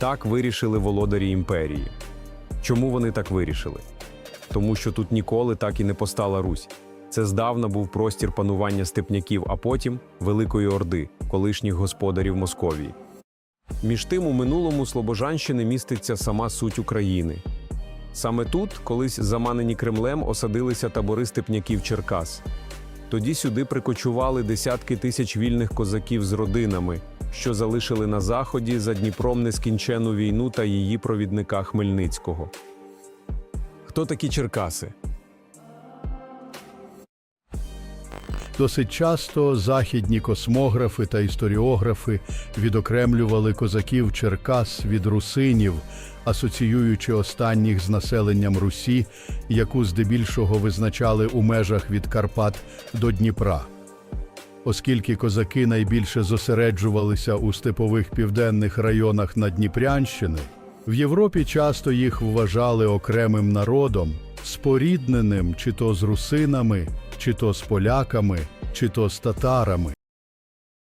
Так вирішили володарі імперії. Чому вони так вирішили? Тому що тут ніколи так і не постала Русь. Це здавна був простір панування степняків, а потім Великої Орди, колишніх господарів Московії. Між тим, у минулому Слобожанщини міститься сама суть України. Саме тут, колись заманені Кремлем, осадилися табори степняків Черкас. Тоді сюди прикочували десятки тисяч вільних козаків з родинами, що залишили на заході за Дніпром нескінчену війну та її провідника Хмельницького. Хто такі Черкаси? Досить часто західні космографи та історіографи відокремлювали козаків Черкас від русинів, асоціюючи останніх з населенням Русі, яку здебільшого визначали у межах від Карпат до Дніпра. Оскільки козаки найбільше зосереджувалися у степових південних районах Надніпрянщини, в Європі часто їх вважали окремим народом, спорідненим чи то з русинами, чи то з поляками, чи то з татарами.